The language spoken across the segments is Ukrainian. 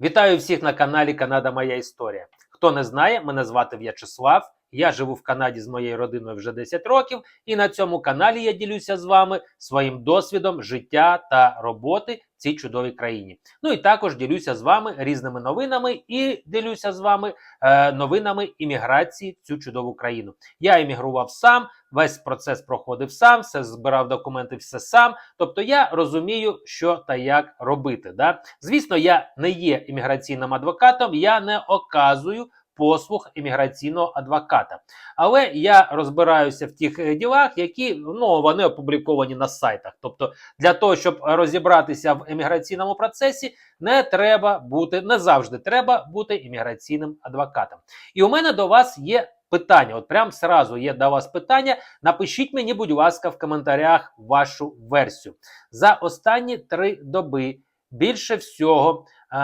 Вітаю всіх на каналі Канада Моя Історія. Хто не знає, мене звати В'ячеслав. Я живу в Канаді з моєю родиною вже 10 років, і на цьому каналі я ділюся з вами своїм досвідом життя та роботи в цій чудовій країні. Ну і також ділюся з вами різними новинами і ділюся з вами е, новинами імміграції в цю чудову країну. Я іммігрував сам, весь процес проходив сам, все збирав документи, все сам. Тобто я розумію, що та як робити. Да? Звісно, я не є імміграційним адвокатом, я не оказую послуг імміграційного адвоката. Але я розбираюся в тих е, ділах, які ну вони опубліковані на сайтах. Тобто, для того, щоб розібратися в імміграційному процесі, не треба бути, не завжди треба бути імміграційним адвокатом. І у мене до вас є. Питання, от прям сразу є до вас питання. Напишіть мені, будь ласка, в коментарях вашу версію. За останні три доби більше всього е,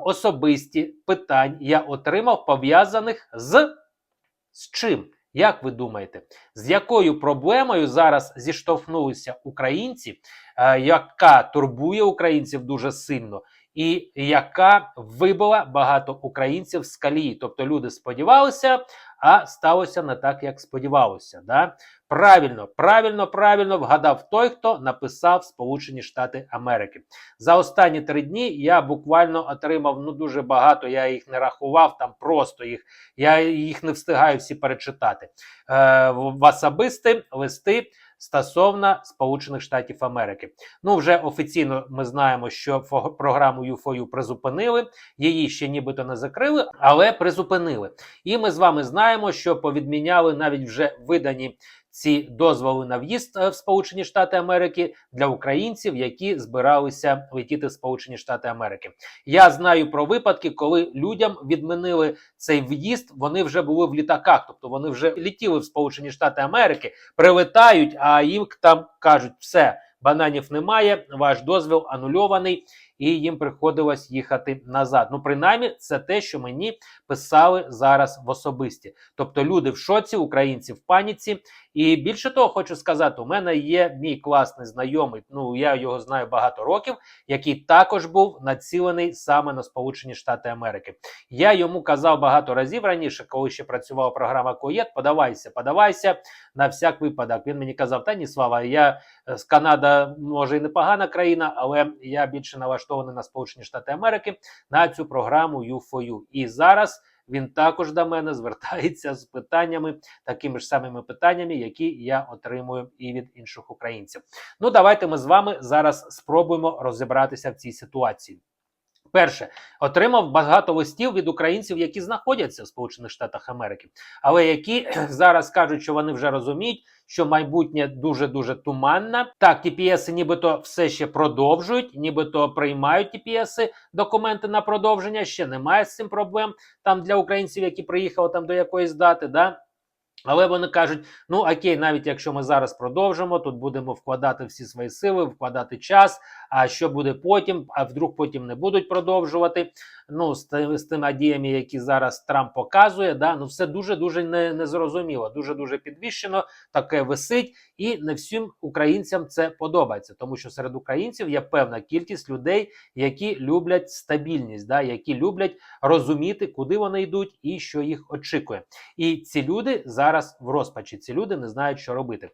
особисті питань я отримав пов'язаних з, з чим? Як ви думаєте, з якою проблемою зараз зіштовхнулися українці, е, яка турбує українців дуже сильно, і яка вибила багато українців з калії? Тобто люди сподівалися, а сталося не так, як сподівалося. Да? Правильно, правильно, правильно вгадав той, хто написав Сполучені Штати Америки. За останні три дні я буквально отримав ну дуже багато. Я їх не рахував, там просто їх я їх не встигаю всі перечитати. Е, в особисті листи стосовно Сполучених Штатів Америки. Ну вже офіційно ми знаємо, що програму UFOU призупинили, її ще нібито не закрили, але призупинили. І ми з вами знаємо, що повідміняли навіть вже видані ці дозволи на в'їзд е, в Сполучені Штати Америки для українців, які збиралися летіти в Сполучені Штати Америки. Я знаю про випадки, коли людям відмінили цей в'їзд. Вони вже були в літаках, тобто вони вже літіли в Сполучені Штати Америки, прилетають, а їм там кажуть, все. Бананів немає, ваш дозвіл анульований, і їм приходилось їхати назад. Ну, принаймні, це те, що мені писали зараз в особисті. Тобто люди в шоці, українці в паніці. І більше того, хочу сказати, у мене є мій класний знайомий. Ну я його знаю багато років, який також був націлений саме на Сполучені Штати Америки. Я йому казав багато разів раніше, коли ще працювала програма Коєт, подавайся, подавайся на всяк випадок. Він мені казав: Та ні, слава, я е, з Канада може і непогана країна, але я більше налаштований на Сполучені Штати Америки на цю програму U4U. І зараз. Він також до мене звертається з питаннями, такими ж самими питаннями, які я отримую і від інших українців. Ну, давайте ми з вами зараз спробуємо розібратися в цій ситуації. Перше, отримав багато листів від українців, які знаходяться в Сполучених Штатах Америки, але які зараз кажуть, що вони вже розуміють, що майбутнє дуже дуже туманне. Так, TPS нібито все ще продовжують, нібито приймають TPS документи на продовження. Ще немає з цим проблем там для українців, які приїхали там до якоїсь дати. Да? Але вони кажуть: ну окей, навіть якщо ми зараз продовжимо, тут будемо вкладати всі свої сили, вкладати час. А що буде потім? А вдруг потім не будуть продовжувати. Ну, з, тими- з тими діями, які зараз Трамп показує, да, ну все дуже дуже не, незрозуміло, дуже дуже підвищено, таке висить, і не всім українцям це подобається, тому що серед українців є певна кількість людей, які люблять стабільність, да, які люблять розуміти, куди вони йдуть і що їх очікує. І ці люди зараз в розпачі. Ці люди не знають, що робити.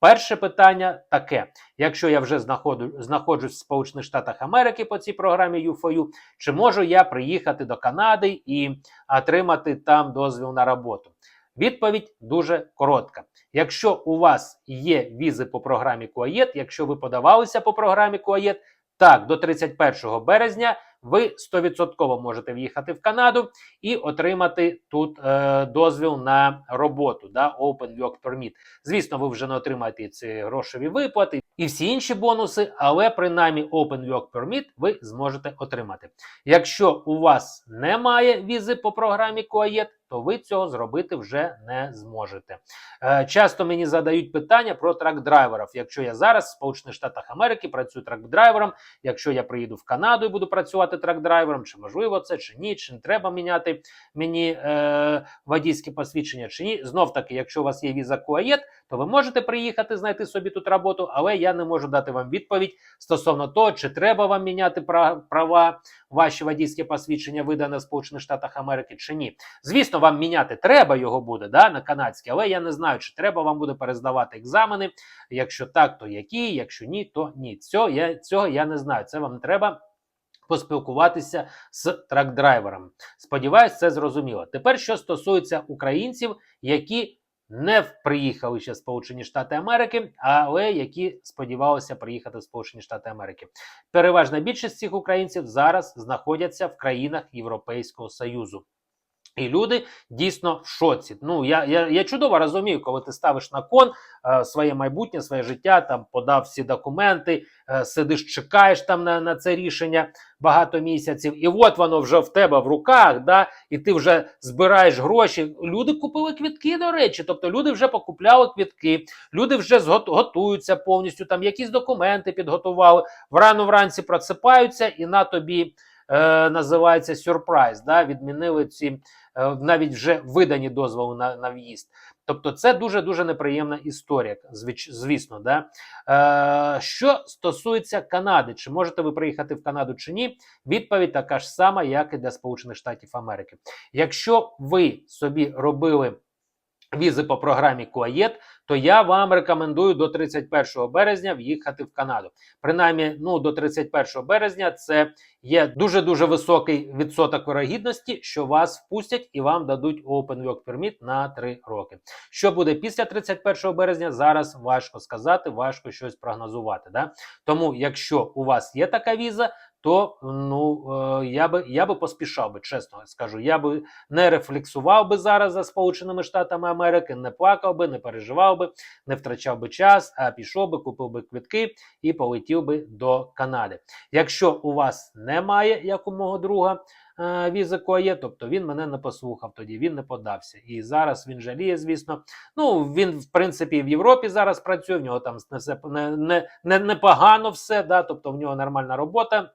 Перше питання таке: якщо я вже знаходу, знаходжусь в Сполучених Штатах Америки по цій програмі UFOU, чи можу я приїхати до Канади і отримати там дозвіл на роботу? Відповідь дуже коротка. Якщо у вас є візи по програмі КУАЄТ, якщо ви подавалися по програмі КУАЄТ, так, до 31 березня ви 100% можете в'їхати в Канаду і отримати тут е, дозвіл на роботу, да, Open Work Permit. Звісно, ви вже не отримаєте ці грошові виплати і всі інші бонуси, але принаймні Open Work Permit ви зможете отримати. Якщо у вас немає візи по програмі КОАЄТ, то ви цього зробити вже не зможете. Е, часто мені задають питання про трак-драйверів. Якщо я зараз в Сполучених Штатах Америки працюю трак-драйвером, якщо я приїду в Канаду і буду працювати трак-драйвером, чи можливо це, чи ні, чи не треба міняти мені е, водійське посвідчення, чи ні. Знов таки, якщо у вас є віза КОАЄТ, то ви можете приїхати знайти собі тут роботу, але я не можу дати вам відповідь стосовно того, чи треба вам міняти права, ваші водійські посвідчення видане в Сполучених Штатах Америки, чи ні. Звісно, вам міняти треба його буде да, на канадське, але я не знаю, чи треба вам буде перездавати екзамени. Якщо так, то які, якщо ні, то ні. Цього я, цього я не знаю. Це вам треба поспілкуватися з трак-драйвером. Сподіваюсь, це зрозуміло. Тепер, що стосується українців, які не приїхали ще Сполучені Штати Америки, але які сподівалися приїхати в Сполучені Штати Америки. Переважна більшість цих українців зараз знаходяться в країнах Європейського Союзу. І люди дійсно в шоці. Ну я, я, я чудово розумію, коли ти ставиш на кон е, своє майбутнє, своє життя, там подав всі документи, е, сидиш, чекаєш там на, на це рішення багато місяців, і от воно вже в тебе в руках, да, і ти вже збираєш гроші. Люди купили квітки, до речі. Тобто люди вже покупляли квітки, люди вже готуються повністю, там якісь документи підготували. Врано вранці просипаються, і на тобі е, називається сюрприз. Да, відмінили ці е, навіть вже видані дозволи на, на в'їзд. Тобто, це дуже дуже неприємна історія, звісно. Да? Е, що стосується Канади, чи можете ви приїхати в Канаду чи ні? Відповідь така ж сама, як і для Сполучених Штатів Америки. Якщо ви собі робили візи по програмі Куаєт, то я вам рекомендую до 31 березня в'їхати в Канаду. Принаймні, ну до 31 березня це є дуже дуже високий відсоток вирогідності, що вас впустять і вам дадуть Open Work Permit на 3 роки. Що буде після 31 березня? Зараз важко сказати, важко щось прогнозувати. Да? Тому, якщо у вас є така віза, то ну е, я би я би поспішав би, чесно скажу. Я би не рефлексував би зараз за Сполученими Штатами Америки, не плакав би, не переживав би, не втрачав би час, а пішов би, купив би квитки і полетів би до Канади. Якщо у вас немає, як у мого друга, е, візи КОЄ, тобто він мене не послухав тоді, він не подався. І зараз він жаліє, звісно. Ну він в принципі в Європі зараз працює. В нього там не все не, не, не, непогано все, да, тобто в нього нормальна робота.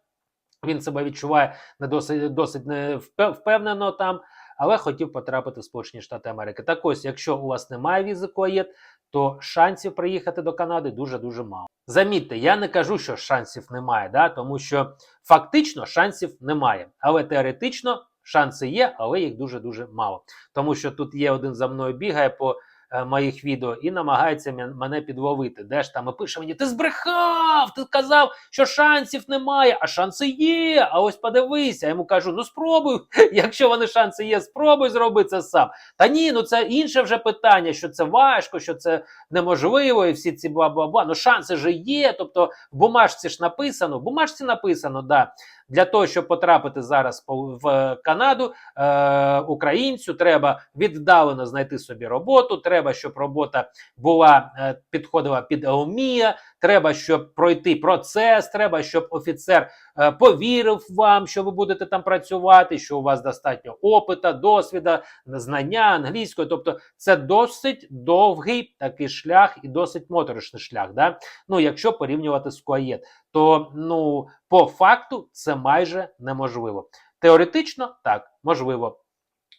Він себе відчуває не досить досить не впе- впевнено там, але хотів потрапити в Сполучені Штати Америки. Так ось, якщо у вас немає візи КОЄТ, то шансів приїхати до Канади дуже дуже мало. Замітьте, я не кажу, що шансів немає, да, тому що фактично шансів немає, але теоретично шанси є, але їх дуже дуже мало. Тому що тут є один за мною бігає по моїх відео і намагається мене підловити. Де ж там і пише мені: ти збрехав, ти казав, що шансів немає, а шанси є. А ось подивися. Я йому кажу: ну спробуй, якщо вони шанси є, спробуй зробити це сам. Та ні, ну це інше вже питання, що це важко, що це неможливо, і всі ці бла-бла-бла. Ну шанси же є. Тобто в бумажці ж написано, в бумажці написано, да. Для того, щоб потрапити зараз в Канаду, е, українцю треба віддалено знайти собі роботу. Треба, щоб робота була е, підходила під ЕОМІА, Треба, щоб пройти процес. Треба, щоб офіцер е, повірив вам, що ви будете там працювати, що у вас достатньо опита, досвіда, знання англійської. Тобто, це досить довгий такий шлях і досить моторошний шлях. Да? Ну, якщо порівнювати з КУАЄТ, то ну по факту це майже неможливо. Теоретично так можливо.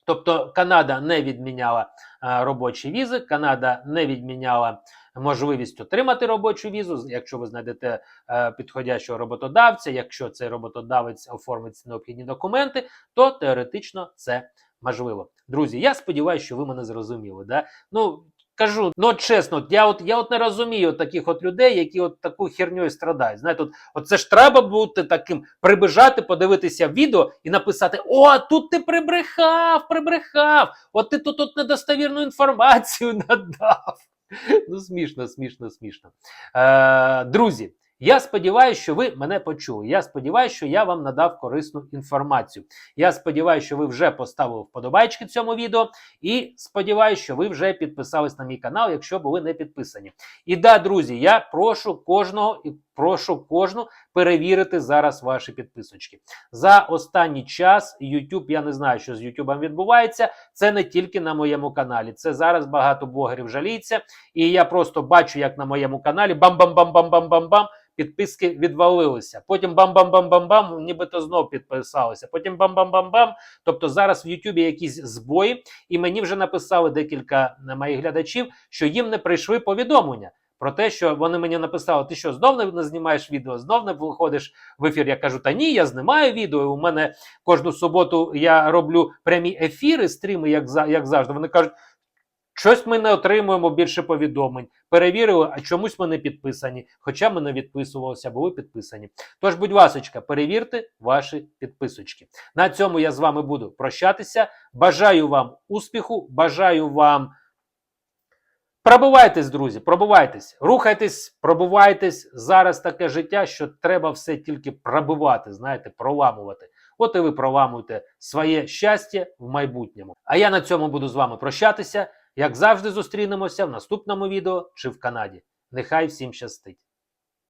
Тобто Канада не відміняла е, робочі візи, Канада не відміняла можливість отримати робочу візу, якщо ви знайдете е, підходящого роботодавця, якщо цей роботодавець оформить необхідні документи, то теоретично це можливо. Друзі, я сподіваюся, що ви мене зрозуміли. Да? Ну, Кажу, ну от чесно, я от я от не розумію таких от людей, які от таку херньою страдають. Знаєте, от, от це ж треба бути таким, прибежати, подивитися відео і написати: О, тут ти прибрехав, прибрехав! От ти тут, от недостовірну інформацію надав. Ну, смішно, смішно, смішно. Е, друзі, я сподіваюся, що ви мене почули. Я сподіваюся, що я вам надав корисну інформацію. Я сподіваюся, що ви вже поставили вподобайки цьому відео, і сподіваюся, що ви вже підписались на мій канал, якщо були не підписані. І да, друзі, я прошу кожного і прошу кожну перевірити зараз ваші підписочки. За останній час YouTube, я не знаю, що з YouTube відбувається. Це не тільки на моєму каналі. Це зараз багато блогерів жаліється. І я просто бачу, як на моєму каналі бам-бам-бам-бам-бам-бам-бам. Підписки відвалилися. Потім бам-бам-бам-бам-бам, нібито знов підписалися. Потім бам-бам-бам-бам. Тобто зараз в Ютубі якісь збої, і мені вже написали декілька моїх глядачів, що їм не прийшли повідомлення. Про те, що вони мені написали: ти що, знов не- знімаєш відео, знов не виходиш в ефір. Я кажу, та ні, я знімаю відео. У мене кожну суботу я роблю прямі ефіри, стріми, як, як завжди. Вони кажуть, щось ми не отримуємо більше повідомлень. Перевірили, а чомусь ми не підписані. Хоча ми не відписувалися, були підписані. Тож, будь ласочка, перевірте ваші підписочки. На цьому я з вами буду прощатися. Бажаю вам успіху, бажаю вам. Пробувайтесь, друзі, пробувайтесь, рухайтесь, пробувайтесь. Зараз таке життя, що треба все тільки пробивати, знаєте, проламувати. От і ви проламуєте своє щастя в майбутньому. А я на цьому буду з вами прощатися. Як завжди, зустрінемося в наступному відео чи в Канаді. Нехай всім щастить!